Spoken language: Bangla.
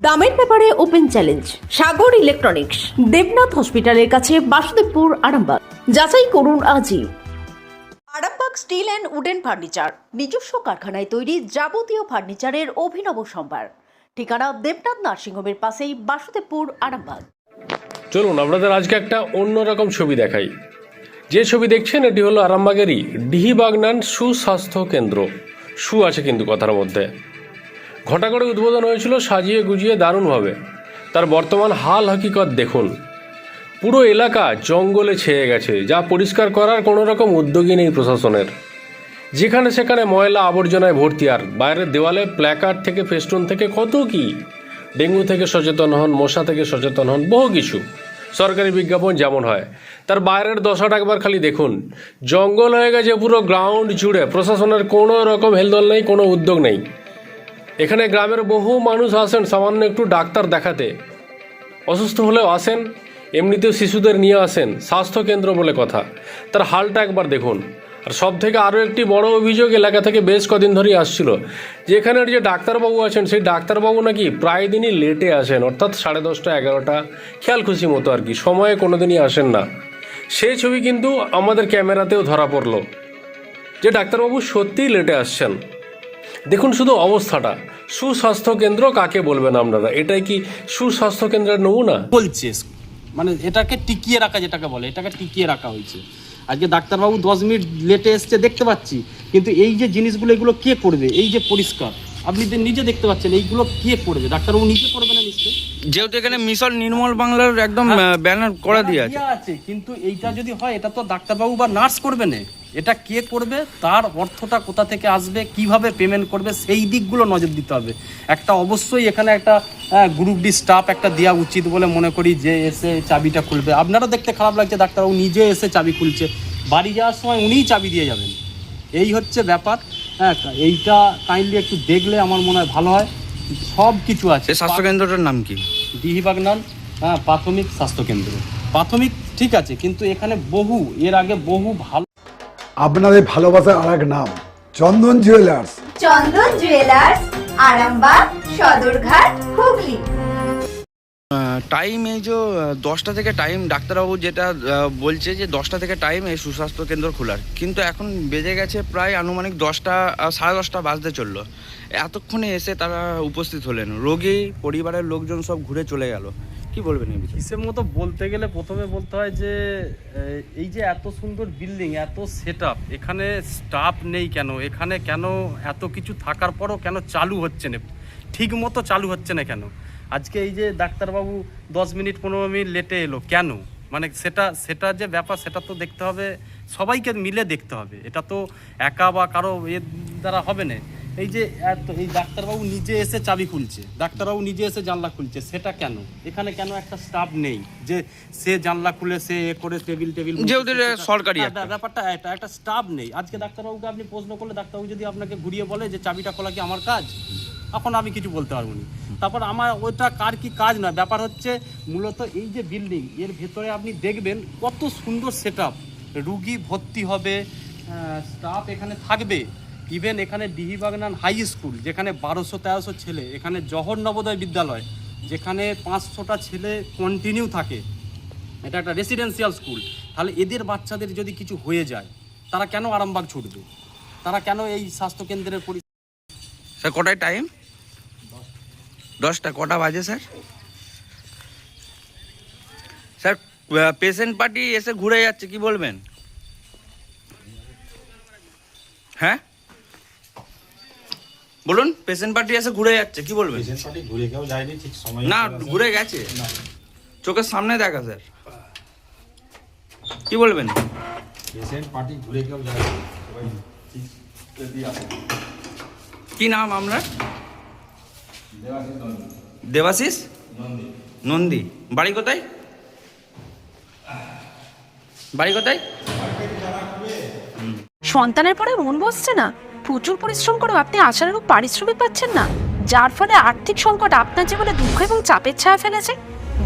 দামের ব্যাপারে open challenge, Sagar electronics, Debnath হসপিটালের কাছে বাসুদেবপুর, আরামবাগ। যাচাই করুন আজই। Arambagh steel and wooden furniture, নিজস্ব কারখানায় তৈরি যাবতীয় ফার্নিচারের অভিনব সম্ভার। ঠিকানা দেবনাথ নার্সিংহোমের পাশেই বাসুদেবপুর, আরামবাগ। চলুন, আপনাদের আজকে একটা অন্যরকম ছবি দেখাই। যে ছবি দেখছেন, এটি হলো আরামবাগেরই ডিহিবাগনান সুস্বাস্থ্য কেন্দ্র। সু আছে কিন্তু কথার মধ্যে। ঘটা করে উদ্বোধন হয়েছিল সাজিয়ে গুজিয়ে দারুণভাবে। তার বর্তমান হাল হকিকত দেখুন। পুরো এলাকা জঙ্গলে ছেয়ে গেছে, যা পরিষ্কার করার কোনো রকম উদ্যোগই নেই প্রশাসনের। যেখানে সেখানে ময়লা আবর্জনায় ভর্তি, আর বাইরের দেওয়ালে প্ল্যাকার্ড থেকে, ফেস্টুন থেকে কত কি? ডেঙ্গু থেকে সচেতন হন, মশা থেকে সচেতন হন, বহু কিছু। সরকারি বিজ্ঞাপন যেমন হয়। তার বাইরের দশাটা একবার খালি দেখুন। জঙ্গল হয়ে গেছে পুরো গ্রাউন্ড জুড়ে। প্রশাসনের কোনো রকম হেলদোল নেই, কোনো উদ্যোগ নেই। এখানে গ্রামের বহু মানুষ আসেন, সামান্য একটু ডাক্তার দেখাতে। অসুস্থ হলেও আসেন, এমনিতেও শিশুদের নিয়ে আসেন স্বাস্থ্য কেন্দ্র বলে কথা। তার হালটা একবার দেখুন। আর সব থেকে আরও একটি বড় অভিযোগ এলাকা থেকে বেশ কদিন ধরেই আসছিল। যে এখানের যে ডাক্তারবাবু আছেন, সেই ডাক্তারবাবু নাকি প্রায় দিনই লেটে আসেন, অর্থাৎ সাড়ে দশটা, এগারোটা, খেয়াল খুশি মতো আর কি, সময়ে কোনো দিনই আসেন না। সেই ছবি কিন্তু আমাদের ক্যামেরাতেও ধরা পড়ল। যে ডাক্তারবাবু সত্যিই লেটে আসছেন। দেখুন শুধু অবস্থাটা। সুস্বাস্থ্য কেন্দ্র কাকে বলবেন আপনারা? এটাই কি সুস্বাস্থ্য কেন্দ্রের নমুনা? বলছে মানে এটাকে টিকিয়ে রাখা যেটাকে বলে, এটাকে টিকিয়ে রাখা হয়েছে। আজকে ডাক্তারবাবু দশ মিনিট লেটে এসছে, দেখতে পাচ্ছি। কিন্তু এই যে জিনিসগুলো, এগুলো কে করবে? এই যে পরিষ্কার। আপনি নিজে দেখতে পাচ্ছেন, এইগুলো কে করবে? ডাক্তারবাবু নিজে করবে না নিশ্চয়ই? যেহেতু এখানে মিশন নির্মল বাংলার একদম ব্যানার করা দিয়ে আছে। আছে কিন্তু এইটা যদি হয় এটা তো ডাক্তারবাবু বা নার্স করবে না। এটা কে করবে তার অর্থটা কোথা থেকে আসবে কীভাবে পেমেন্ট করবে সেই দিকগুলো নজর দিতে হবে। একটা অবশ্যই এখানে একটা গ্রুপ ডি স্টাফ একটা দেওয়া উচিত বলে মনে করি যে এসে চাবিটা খুলবে। আপনারও দেখতে খারাপ লাগছে ডাক্তারবাবু নিজে এসে চাবি খুলছে। বাড়ি যাওয়ার সময় উনিই চাবি দিয়ে যাবেন। এই হচ্ছে ব্যাপার। হ্যাঁ এইটা কাইন্ডলি একটু দেখলে আমার মনে হয় ভালো হয়। সব কিছু আছে। স্বাস্থ্য কেন্দ্রটার নাম কি? দিহিবাগনান হ্যাঁ প্রাথমিক স্বাস্থ্য কেন্দ্র প্রাথমিক ঠিক আছে কিন্তু এখানে বহু এর আগে বহু ভালো আপনাদের ভালোবাসার আর এক নাম Chandan jewellers. Chandan jewellers Arambagh Sadarghat Hooghly. Time এই যে দশটা থেকে টাইম ডাক্তারবাবু যেটা বলছে যে দশটা থেকে টাইম এই সুস্বাস্থ্য কেন্দ্র খোলার। কিন্তু এখন বেজে গেছে প্রায় আনুমানিক দশটা সাড়ে দশটা বাজতে চলল। এতক্ষণে এসে তারা উপস্থিত হলেন। রোগী, পরিবারের লোকজন সব ঘুরে চলে গেল। কি বলবেন এই হিসেব মতো বলতে গেলে প্রথমে বলতে হয় যে এই যে এত সুন্দর বিল্ডিং এত সেট এখানে স্টাফ নেই কেন? এখানে কেন এত কিছু থাকার পরও কেন চালু হচ্ছে না? ঠিক মতো চালু হচ্ছে না কেন? আজকে এই যে ডাক্তারবাবু দশ মিনিট পনেরো মিনিট লেটে এলো কেন? মানে সেটা সেটা যে ব্যাপার সেটা তো দেখতে হবে সবাইকে মিলে দেখতে হবে। এটা তো একা বা কারও এর দ্বারা হবে না। এই যে এত এই ডাক্তারবাবু নিজে এসে চাবি খুলছে ডাক্তারবাবু নিজে এসে জানলা খুলছে সেটা কেন? এখানে কেন একটা স্টাফ নেই যে সে জানলা খুলে সে এ করে টেবিল টেবিল সরকারি হ্যাঁ, একটা। ব্যাপারটা এটা একটা স্টাফ নেই। আজকে ডাক্তারবাবুকে আপনি প্রশ্ন করলে ডাক্তারবাবু যদি আপনাকে ঘুরিয়ে বলে যে চাবিটা খোলা কি আমার কাজ? এখন আমি কিছু বলতে পারব না। তারপর আমার ওইটা কার কি কাজ না ব্যাপার হচ্ছে মূলত এই যে বিল্ডিং এর ভেতরে আপনি দেখবেন কত সুন্দর সেট আপ রুগী ভর্তি হবে স্টাফ এখানে থাকবে। ইভেন এখানে ডিহিবাগনান হাই স্কুল যেখানে বারোশো তেরোশো ছেলে, এখানে জহর নবোদয় বিদ্যালয়, যেখানে পাঁচশোটা ছেলে কন্টিনিউ থাকে। এটা একটা রেসিডেন্সিয়াল স্কুল তাহলে এদের বাচ্চাদের যদি কিছু হয়ে যায়, তারা কেন আরামবাগ ছুটবে? তারা কেন এই স্বাস্থ্যকেন্দ্রের পরি কটায় টাইম দশটা কটা বাজে স্যার? স্যার পেশেন্ট পার্টি এসে ঘুরে যাচ্ছে কি বলবেন? হ্যাঁ? বলুন পেশেন্ট পার্টি এসে ঘুরে যাচ্ছে কি বলবেন? না ঘুরে গেছে। চোখের সামনে দেখা স্যার। কি বলবেন? পেশেন্ট পার্টি ঘুরে কেউ যায়নি। কি নাম আপনার? দেবাশিস নন্দী। বাড়ি কোথায়? বাড়ি কোথায়? সন্তানের পরে মন বসছে না। প্রচুর পরিশ্রম করেও আপনি আশানুরূপ পারিশ্রমিক পাচ্ছেন না। যার ফলে আর্থিক সংকট আপনার জীবনে দুঃখ এবং চাপের ছায়া ফেলেছে।